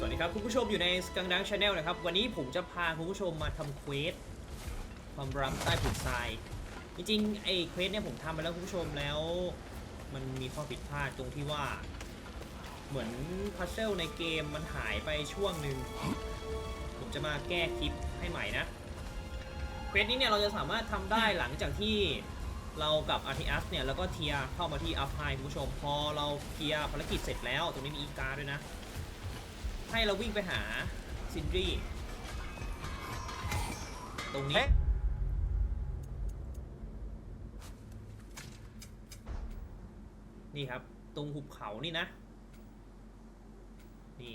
สวัสดีครับคุณผู้ชมอยู่ในสกังดังชาแนลนะครับ วันนี้ผมจะพาคุณผู้ชมมาทำเควสความรักใต้ผืนทราย จริงๆไอ้เควสเนี่ยผมทำไปแล้วคุณผู้ชมแล้ว มันมีข้อผิดพลาดตรงที่ว่า เหมือนพัซเซิลในเกมมันหายไปช่วงหนึ่งผมจะมาแก้คลิปให้ใหม่นะเควสนี้เนี่ยเราจะสามารถทำได้หลังจากที่เรากับ RTS เนี่ยแล้วก็เทียเข้ามาที่อัพไฮคุณผู้ชมพอเราเคลียร์ภารกิจเสร็จแล้วตรงนี้มีอีกาด้วยนะ ให้เราวิ่งไปหาซินดรีตรงนี้เฮ้นี่ครับ ตรงหุบเขานี่นะ นี่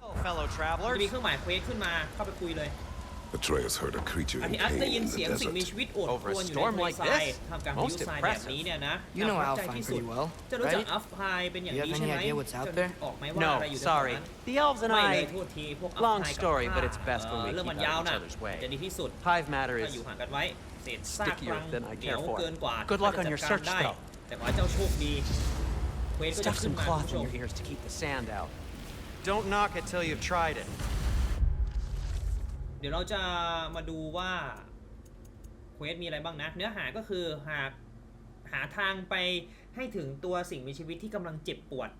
Hello, fellow จะ travelers. มีเครื่องหมายเควสขึ้นมาเข้าไปคุยเลย Atreus heard a creature อา in ทิอัส pain ได้ยิน in เสียง the สิ่งมี desert. ชีวิตโอดค Over ร a วรอยู่ใน storm ทะเล like ทราย this? ทำกลารพายุ Most ทรายแบบ impressive. นี้เนี่ยนะ You know น่าประทับใจ Alpine ที่สุด pretty well, จะรู้จัก right? อัฟไฮเป็นอย่าง You have นี้ any ใช่ไหม idea what's out จะ there? ออกไหมว่า No, อะไรอยู่ตรง sorry. นั้น The elves and ไม่เลย I. โทษทีพวก Long อัฟไฮกับ story, ข้า but it's best when we เออเรื่อง keep มัน out ยาว of each นะ other's way. จะดีที่สุด Hive matter ถ้า is อยู่ห่างกันไว้ เศษซากรั stickier ง than I เหนียว care for. เกินกว่า Good luck ถ้า on จะ your จัดการ search, ได้ though. แต่ขอให้เจ้าโชคดีเควสก็จะ Stuff ขึ้น some มาคุณ cloth ผู้ช in ม your ears to keep the sand out. Don't knock it till you've tried it. เดี๋ยวเราจะมาดูว่าเควสมีอะไรบ้างนะ เนื้อหาก็คือหากหาทางไปให้ถึงตัวสิ่งมีชีวิตที่กำลังเจ็บปวด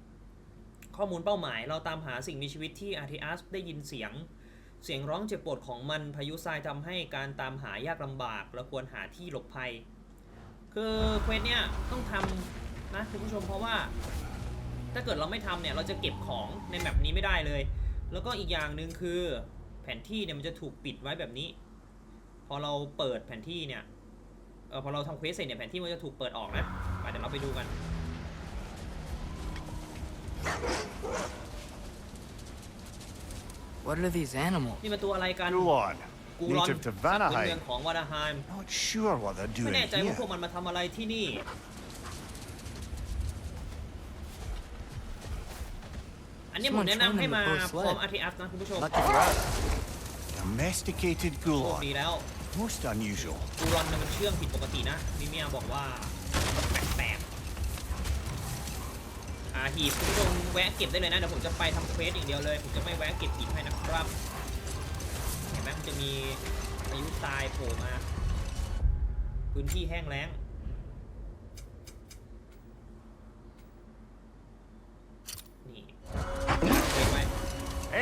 ข้อมูลเป้าหมาย เราตามหาสิ่งมีชีวิตที่อาร์ i อัสได้ยินเสียง เสียงร้องเจ็บปวดของมันพายุทรายทำให้การตามหายากลำบากเราควรหาที่หลบภัย คือเควสเนี่ยต้องทำนะคุณผู้ชมเพราะว่า ถ้าเกิดเราไม่ทำเนี่ยเราจะเก็บของในแมปนี้ไม่ได้เลย แล้วก็อีกอย่างหนึ่งคือ แผนที่เนี่ยมันจะถูกปิดไว้แบบนี้ พอเราเปิดแผนที่เนี่ยเออพอเราทำเควสเสร็จเนี่ยแผนที่มันจะถูกเปิดออกนะไปเดี๋ยวเราไปดูกัน What are these animals? นี่มันตัวอะไรกัน Gulon, กูรอน native to สัตว์พื้นเมือง Vanaheim. ของวานาไฮม์ Not sure what they're ไม่ doing แน่ใจว่า here. พวกมันมาทำอะไรที่นี่ อันนี้ผมแนะนำให้มาพร้อม RTS นะคุณผู้ชม Lucky for us. Domesticated โชค Gulon. ดีแล้ว Most unusual. กูรอนเนี่ยมันเชื่องผิดปกตินะมิเมียบอกว่าแปลกๆอ่าหีบคุณผู้ชมแวะเก็บได้เลยนะเดี๋ยวผมจะไปทำเควสอย่างเดียวเลย ผมจะไม่แวะเก็บหีบให้นะครับเห็นไหมมันจะมีพายุทรายโผล่มา พื้นที่แห้งแล้ง นี่เก็บไว้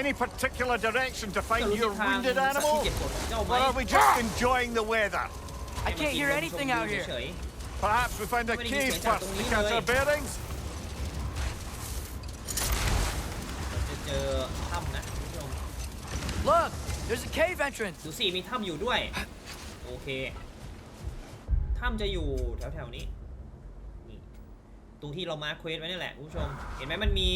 Any particular direction to จะ find รู้ your ทิศทาง wounded สัตว์ที่ animal? เจ็บปวดของเจ้าไหม Or are we just enjoying the weather? I can't hear anything out เฉ here. ย Perhaps we find a What do you cave think? first to catch our bearings? ๆจะเจอถ้ำนะคุณผู้ชม Look, there's a cave entrance. ดูสิมีถ้ำอยู่ด้วย โอเค ถ้ำจะอยู่แถวๆนี้ นี่ ตรงที่เรามาร์คเควสไว้นี่แหละคุณผู้ชม เห็นไหมมันมี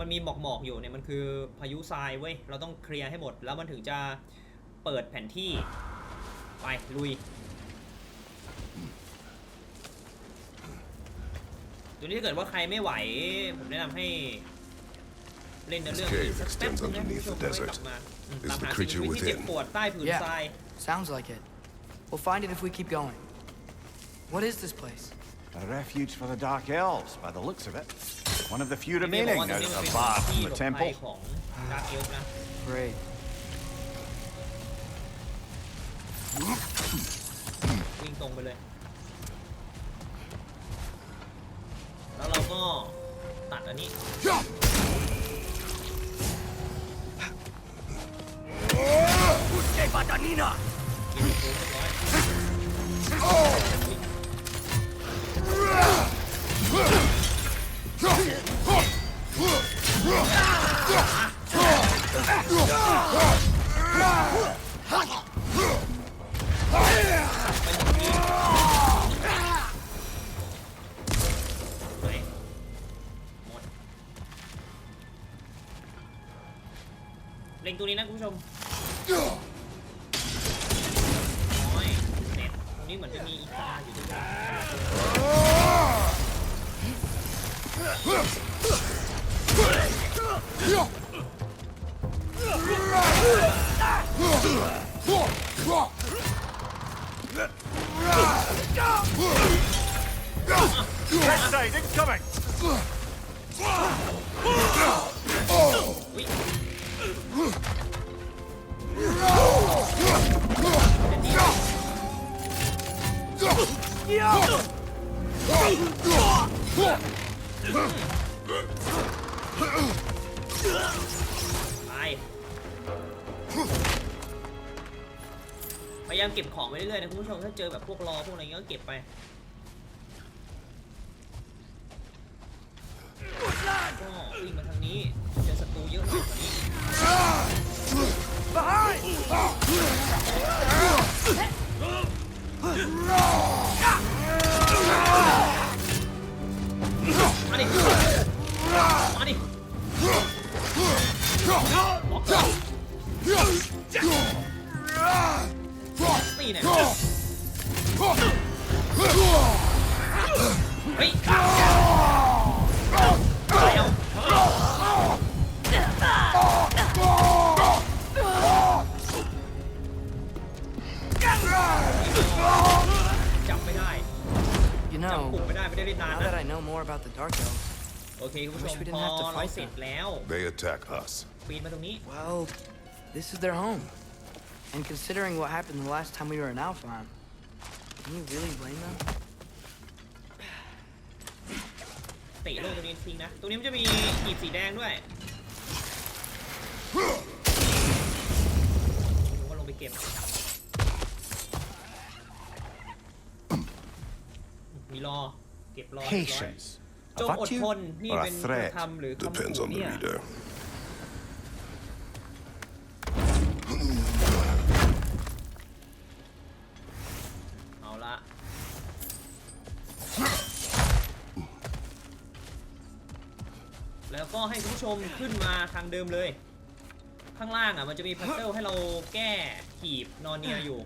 มันมีหมอกๆอยู่เนี่ยมันคือพายุทรายเว้ย เราต้องเคลียร์ให้หมด แล้วมันถึงจะเปิดแผนที่ ไป ลุย ตัวนี้ถ้าเกิดว่าใครไม่ไหว ผมแนะนำให้เล่นในเรื่อง This cave สักแป๊บ extends นึงนะคุณผู้ชม underneath the ค่อยกลับ desert. มาอืม Is ตาม the หาสิ่ง creature มีชีวิตที่เจ็บ within? ปวดใต้ผืน Yeah. ทราย Sounds like it. We'll find it if we keep going. What is this place? A refuge for the Dark Elves, by the looks of it. One of the few ไม่ได้บอก remaining ว่าตรง now นี้ that มั เลยแล้วเราก็ตัดอันนี้เก็บโค้งเรียบร้อยไปหมดเล็งตัวนี้นะคุณผู้ชมโอ้ยเน็ตตรงนี้เหมือนจะมีอีกาอยู่ด้วย Red Grenade incoming! Bye. พยายามเก็บของไว้เรื่อยๆนะคุณผู้ชมถ้าเจอแบบพวกรอพวกอะไรเงี้ยก็เก็บไป ก็วิ่งมาทางนี้เจอศัตรูเยอะหน่อยกว่านี้มาดิมาดิล็อก นตีเนี่ยเฮ้ยแล้วจับไม่ได้ You จับกลุ่ม know, ไม่ได้ไม่ได้เล่นนาน now that นะ I know more about the Dark Elves, โอเคคุณผู้ชม Wish we พ didn't อ have to เรา fight เสร็จ them. แล้ว They attack us. ปีนมาตรงนี้ well, this is their home. And considering what happened the last time we were in Alpheim, can you really blame them? เตะโลกตรงนี้ทิ้งนะ ตรงนี้มันจะมีกีบสีแดงด้วยผมก็ลงไปเก็บ มีรอ เก็บรอเรียบร้อย Patience. จ A งอดท virtue น นี่ or เป็น a คุณ threat? ธรรมหรือคำ Depends ขู่ on the เนี่ย reader. ผู้ชมขึ้นมาทางเดิมเลย ข้างล่างอะมันจะมีพัซเซิลให้เราแก้หีบนอนเนียอยู่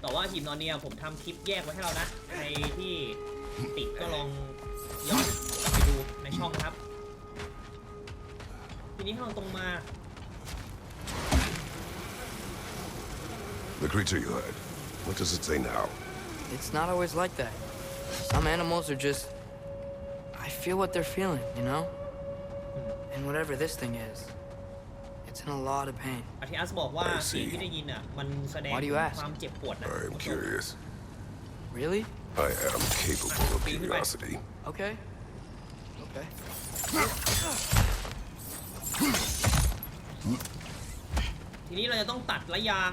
แต่ว่าหีบนอนเนียผมทำคลิปแยกไว้ให้เรานะใครที่ติดก็ลองย้อนกลับไปดูในช่องนะครับ ทีนี้ให้เราตรงมา The creature you heard. What does it say now? It's not always like that. Some animals are just. I feel what they're feeling, you know? And whatever this thing is, it's in a lot of pain. อาทิอัสบอกว่า I see. เสียงที่ได้ยินอ่ะ มันแสดง Why do you ask? ความเจ็บปวดนะ I am curious. Really? I am capable of curiosity. Okay. Okay. ทีนี้เราจะต้องตัดระยาง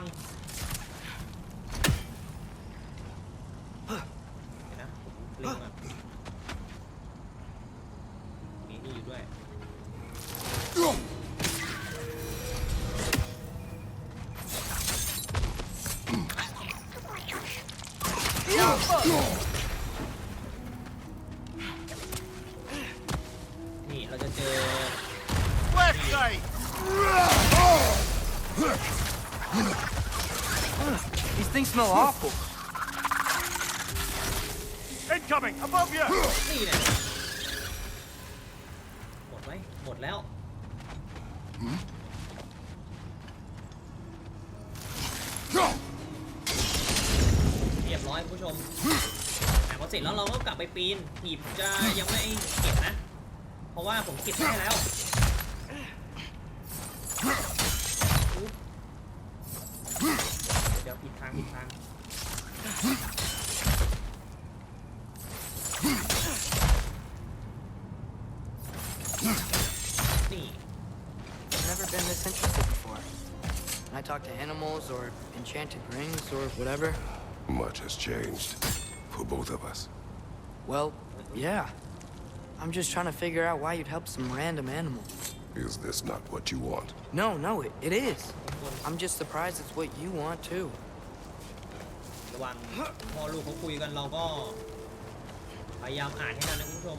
นี่เราจะเจอ These things smell awful. Incoming! Above you! นี่เนี่ยห ปปีนหีบจะยังไม่เก็บนะ เพราะว่าผมเก็บให้แล้วเดี๋ยวผิดทางผิดทางนี่ I've never been this interested before. When I talk to animals or enchanted rings or whatever, Much has changed. For both of us. well, yeah. I'm just trying to figure out why you'd help some random animal. Is this not what you want? No, no, it, it is. I'm just surprised it's what you want too. ระหว่างพ่อลูกเขาคุยกันเราก็พยายามอ่านให้ทันนะคุณผู้ชม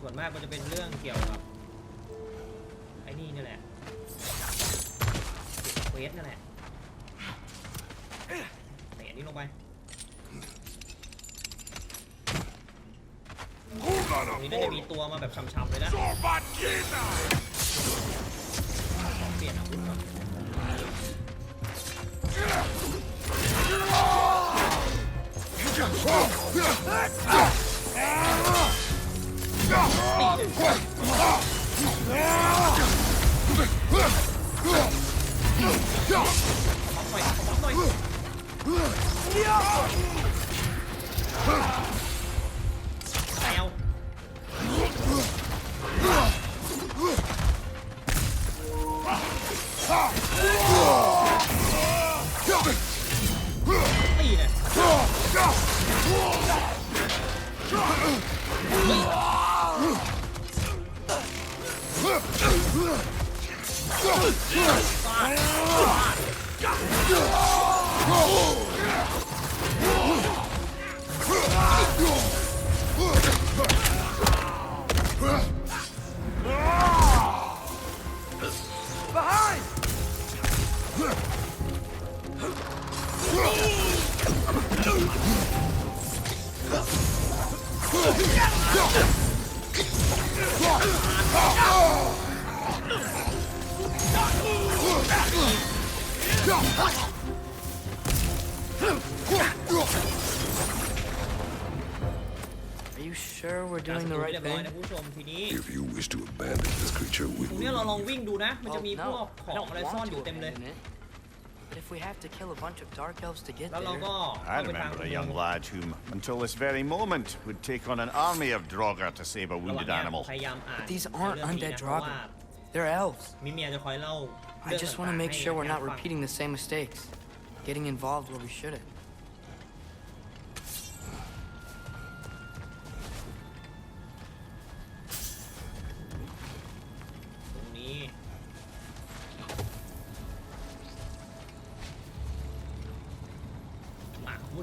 ส่วนมากก็จะเป็นเรื่องเกี่ยวกับ ไอ้นี่นี่แหละเควสนั่นแหละเตะอันนี้ลงไป ตรงนี้น่าจะมีตัวมาแบบช้ำๆเลยนะเปลี่ยนอาวุธก่อนหน่อยขอหน่อย いいね Are you sure we're การ doing ส the กิล right เรียบร้อย thing? นะคุณผู้ชมทีนี้ If you wish to abandon this creature, we ตรง will เนี้ยเราลอง leave. วิ่งดูนะ มันจะ Oh, มีพวก no. ข I อง don't อะไรซ่อน want อยู่ to เต็มเลย abandon it. if we have to kill a bunch of dark elves to get there. I remember a young lad whom, until this very moment, would take on an army of Draugr to save a wounded animal. But these aren't undead Draugr. They're elves. I just want to make sure we're not repeating the same mistakes. Getting involved where we shouldn't.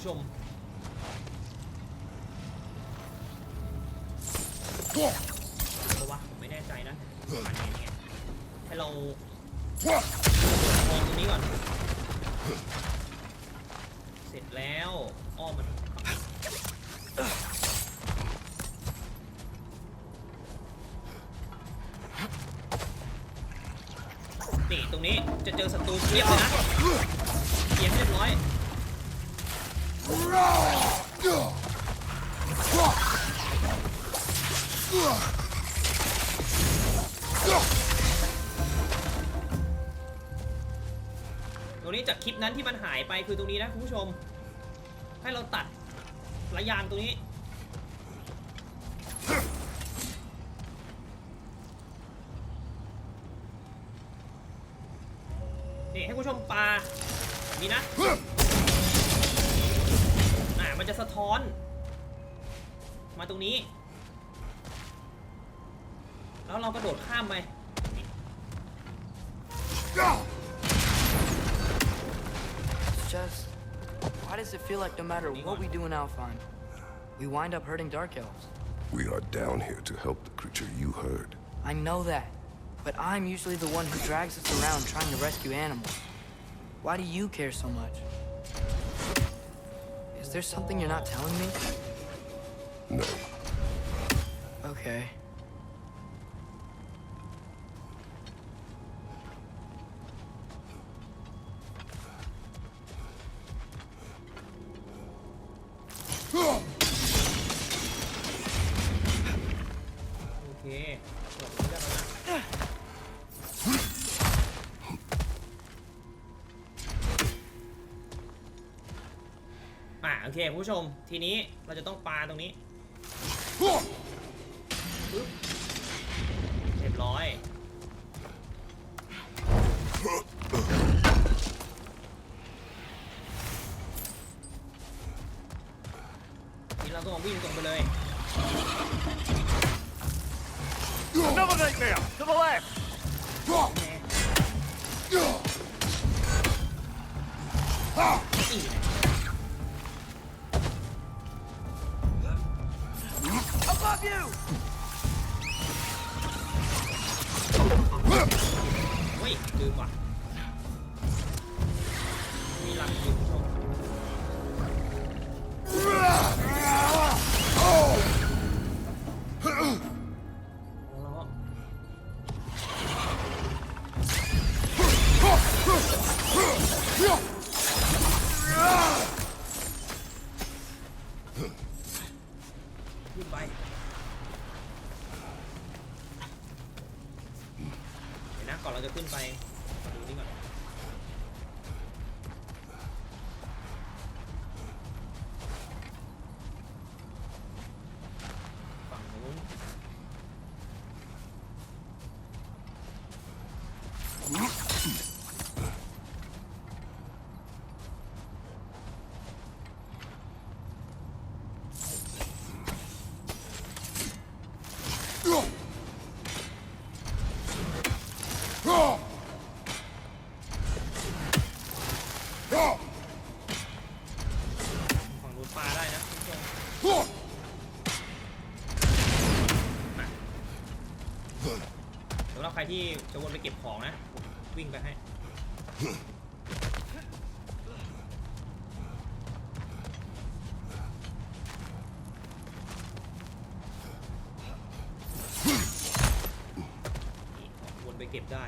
ผู้ชม เพราะว่าผมไม่แน่ใจนะมันยังไงให้เรามองตรงนี้ก่อน เสร็จแล้ว ตรงนี้จากคลิปนั้นที่มันหายไปคือตรงนี้นะคุณผู้ชม ให้เราตัดระยางตรงนี้นี่ให้คุณผู้ชมปลาแบบนี้นะอ่ามันจะสะท้อน มาตรงนี้ แล้วเรากระโดดข้ามไป It's just, why does it feel like no matter what we do in Alfheim, we wind up hurting dark elves? We are down here to help the creature you heard. I know that, but I'm usually the one who drags us around trying to rescue animals. Why do you care so much? Is there something you're not telling me? No. Okay. ทีนี้เราจะต้องปาตรงนี้ปึ๊บเรียบร้อยนี่เราก็มาวิ่งตรงไปเลย Another nightmare! To the left! ที่จะวนไปเก็บของนะวิ่งไปให้ วนไปเก็บได้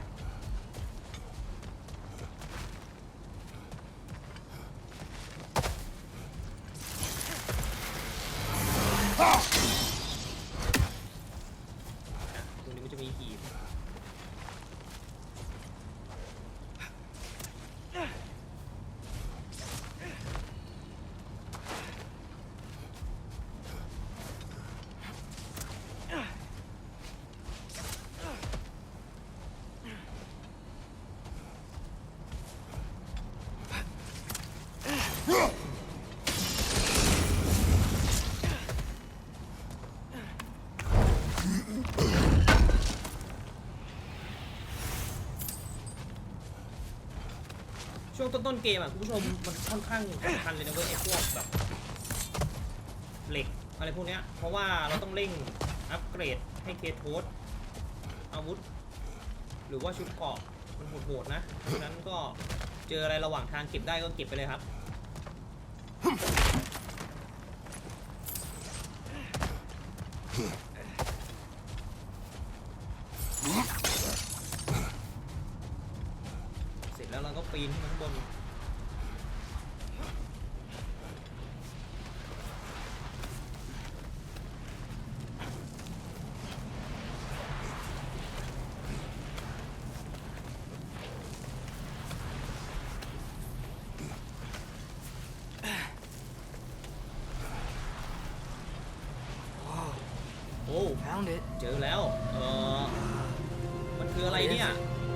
ต้นๆเกมอะคุณผู้ชมมันค่อนข้างสำคัญเลยนะเว้ยไอ้พวกแบบเหล็กอะไรพวกเนี้ยเพราะว่าเราต้องเร่งอัปเกรดให้เคโทสอาวุธ หรือว่าชุดเกราะมันโหดๆนะเพราะฉะนั้นก็เจออะไรระหว่างทางเก็บได้ก็เก็บไปเลยครับ ปีนขึ้นมาข้างบนโอ้ Found it. เจอแล้ว เออมันคืออะไรเนี่ย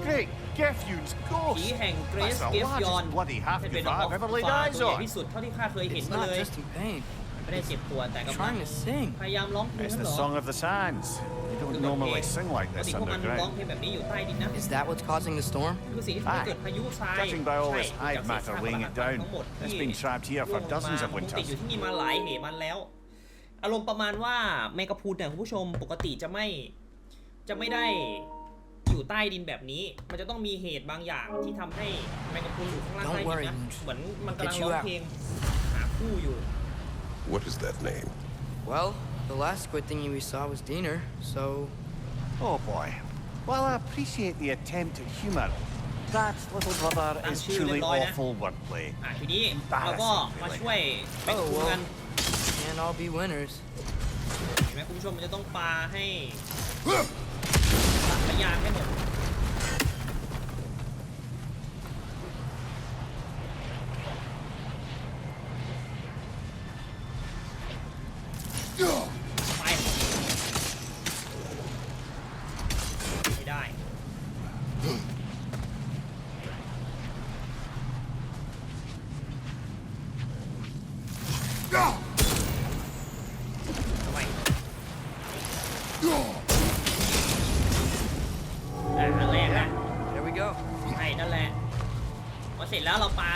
Great Gefeune's ผี ghost! แห่งเกรส That's เก the ฟยอน largest bloody เป็นเป็น half-devout ออก I've ever laid ฟา eyes ตัวใหญ่ on. ที่สุดเท่าที่ข้าเคยเห็น It's มา not เลย just in pain. ไม่ได้เจ็บปวดแต่กำลัง Trying to sing. พยายามร้องเพลง It's นั่น the เหรอ song of the sands. They คื don't อบทเพลง normally sing like ปก this ติพวกมันร้อง underground. เพลงแบบนี้อยู่ใต้ดินนะ Is that what's causing the storm? คือสิ่งที่ทำให้เกิดพายุทราย Judging by all ใช่ this hive จากเศษ matter ซาก weighing ปรั it กหัก down, ทั้งหมด it's ที่ been trapped here ร่ว for งลง dozens มา of มันคงติดอยู่ winters. ที่นี่มาหลายเหมันแล้วอารมณ์ประมาณว่าแมกกาพูดเนี่ยคุณผู้ชมปกติจะไม่จะไม่ได้ อยู่ใต้ดินแบบนี้ มันจะต้องมีเหตุบางอย่างที่ทำให้แมกกาพูดอยู่ข้างล่าง Don't ใต้ดิน worry, นะ Moon. เหมือนมันกำลัง Get you ร้อง out. เพลงหาคู่อยู่ What is that name? Well, the last squid thingy we saw was Diener, so Oh boy. Well, I appreciate the attempt at humour. That, little brother, is Thank you, truly Lloyd, eh? awful wordplay. อะทีนี้เราก็มาช่วยแมกกา Oh, พูด well. กัน can't all be winners. เห็นไหมคุณผู้ชมมันจะต้องปาให้ตัด พยานให้หมด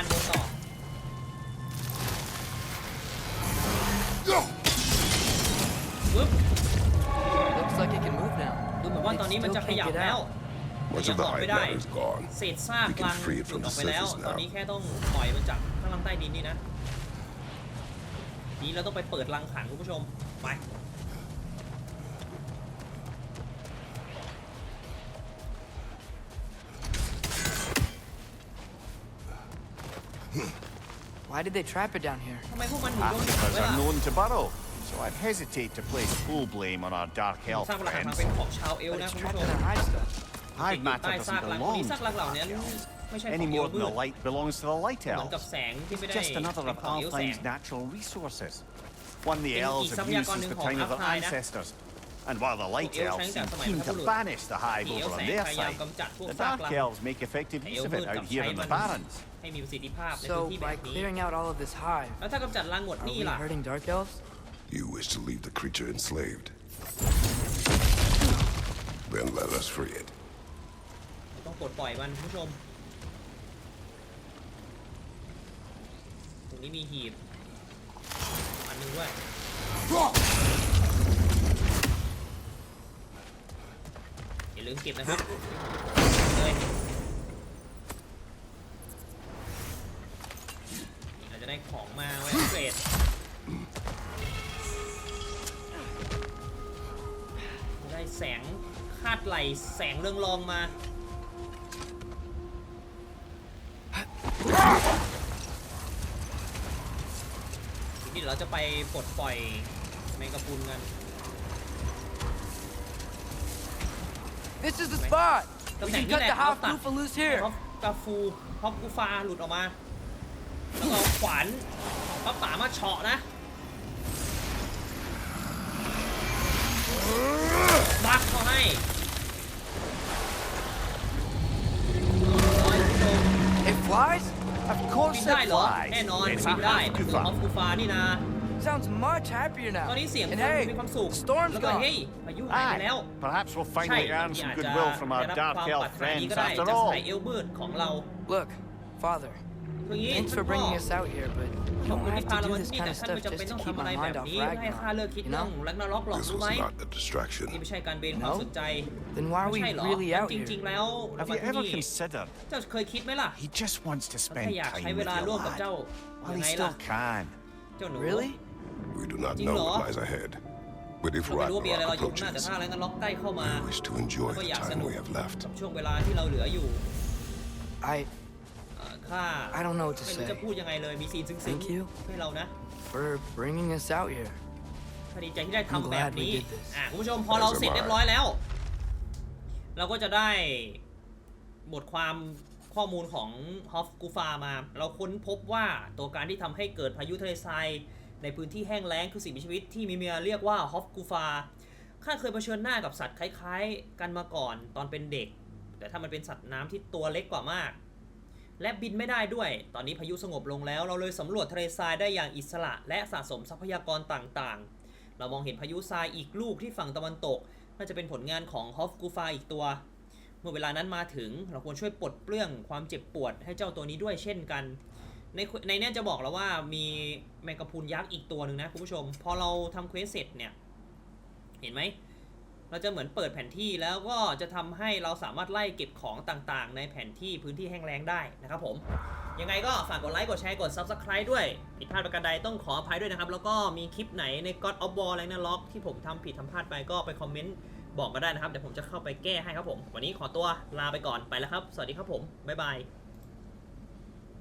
เสร็จแล้วเราปาโดนต่อปึ๊บ Looks like it can move now. ดูเหมือนว่าตอนนี้มันจะขยับแล้ว Much ยั of ง the ออก hive ไม่ได้ matter is gone. เศษซากกลาง free it หลุ from ดอ the อกไปแล้ว surface now. ตอนนี้แค่ต้องปล่อยมันจากข้างล่างใต้ดินนี่นะทีนี้เราต้องไปเปิดรังขังคุณผู้ชม ไป Why did they trap it down here? Ah, because I'm known to burrow, so I'd hesitate to place full blame on our dark elf friends. But it's trapped their hive stuff. Hive matter doesn't belong to. Any more than the light belongs to the light elves. It's just another of Alfine's natural resources. One the elves have used since the time of their ancestors. And while the light พวกเอล elves ใช้ตั้ง seem แต่สมัย keen บรรพ to บุรุษ banish the hive ผีเอล over แส on ง their พยายาม side, กำจัดพวก the ซาก dark ลัง elves make effective แต่เอ use ล of มื it ดกลั out บ here ใช้ in มั the น barrens. ให้มีประสิทธิภาพในพื้น So ที่แบ by บนี้ clearing out all of this hive, แล้วถ้ากำจัดรังหมด are นี่ we ล่ะ hurting dark elves? You wish to leave the creature enslaved. Then let us free it. เราต้องปลดปล่อยมันคุณผู้ชม ตรงนี้มีหีบ อันหนึงด้วย าลืมลืมเก็บนะครับเลยนี่เราจะได้ของมาไว้เกรดได้แสงคาดไหลแสงเรืองรองมาทีนี้เดี๋ยวเราจะไปปลดปล่อยแมงกะพรุนกัน This is the spot. We Tầm can này cut như the này, half nó tặng. Goofa loose ฮ here. อปกาฟูฮอปกูฟาหลุดออกมาแล้วก็เอาขวานป้าป๋ามาเฉาะนะบักเขาให้ร้อยผู้ชม It flies? Of บิ course น it ได้เหรอ flies. แน่นอน It's บิ a นได้ half มันคือฮอป Goofa. กูฟานี่นะ Sounds much happier ตอน now. นี้เสียง And คน hey, มีความสุข the storm's แล้วก็ gone. เฮ้ยพายุหายไป Aye, แล้ว perhaps we'll ใช่ finally บาง earn ที some อาจจะ goodwill from ได้ our รับ dark ความ elf ปรารถนาดี friends ก็ได้ after จาก all. สายเอลเบิร์ดของเรา Look, Father, คืออย่างนี้ thanks ท่า for นพ่อ bringing us out here, but ข you อบ don't คุณที่ have พา to เรา do มา this ที่นี่ kind แต่ of ท่าน stuff ไม่จำ just เป็น to ต้อง keep ทำอะไร my แบ mind บ off นี้ให้ข้า Ragnar. เลิกคิด You เรื่อง know? แร็กนาร็อกหรอก This รู้ was ไหม not a distraction. นี่ไม่ใช่การเบนความ No? สนใจ Then why are ไม่ we ใช่เหรอ really out จ here? ริง ๆ แล้วเรา Have มา you ที่ ever นี่ considered เจ้าเคยคิดไหมล่ะ he just wants to แค่ spend อยาก time ใช้ with เวลา your ร่วมกับ lad? เจ้า Well, ยัง he ไงล่ะ still can. เจ้าหนู Really? We do not Chính know nó. what lies ahead. But if เราไม่รู้ว่ามีอะไรเรา Ragnarok อยู่ข้างหน้าแต่ approaches, ถ้าแร็กนาร็อกใกล้เข้ามา we wish to enjoy Apa the yang time senuk? we have left. กับช่วงเวลาที่เราเหลืออยู่ I เอ่อข้า I don't know what to ไม่รู้ say. จะพูดยังไงเลยมีซีนซึ้ง Thank you ๆให้เรานะ for bringing us out here. พอดีใจที่ได้ I'm ทำแบบ glad we นี้ did this. อะคุณผู้ชมพอเรา As am เสร็จ I. เรียบร้อยแล้ว เราก็จะได้บทความข้อมูลของฮอฟกูฟามา เราค้นพบว่าตัวการที่ทำให้เกิดพายุทะเลทราย ในพื้นที่แห้งแล้งคือสิ่งมีชีวิตที่มีเมียเรียกว่าฮอฟกูฟาข้าเคยเผชิญหน้ากับสัตว์คล้ายๆ กันมาก่อนตอนเป็นเด็ก แต่ถ้ามันเป็นสัตว์น้ำที่ตัวเล็กกว่ามาก และบินไม่ได้ด้วย ตอนนี้พายุสงบลงแล้วเราเลยสำรวจทะเลทรายได้อย่างอิสระและสะสมทรัพยากรต่างๆ เรามองเห็นพายุทรายอีกลูกที่ฝั่งตะวันตก น่าจะเป็นผลงานของฮอฟกูฟาอีกตัว เมื่อเวลานั้นมาถึงเราควรช่วยปลดเปลื้องความเจ็บปวดให้เจ้าตัวนี้ด้วยเช่นกัน ในในเนี้จะบอกแล้วว่ามีแมงกะพรุนยักษ์อีกตัวหนึ่งนะคุณผู้ชม พอเราทำเควสเสร็จเนี่ย เห็นไหม เราจะเหมือนเปิดแผนที่แล้วก็จะทำให้เราสามารถไล่เก็บของต่างๆ ในแผนที่พื้นที่แห้งแล้งได้นะครับผม ยังไงก็ฝากกดไลค์กดแชร์กด Subscribe ด้วยผิดพลาดประการใดต้องขออภัยด้วยนะครับ แล้วก็มีคลิปไหนใน God of War อะไรนะล็อกที่ผมทำผิดทำพลาดไปก็ไปคอมเมนต์บอกก็ได้นะครับเดี๋ยวผมจะเข้าไปแก้ให้ครับผม วันนี้ขอตัวลาไปก่อนไปแล้วครับ สวัสดีครับผมบ๊ายบาย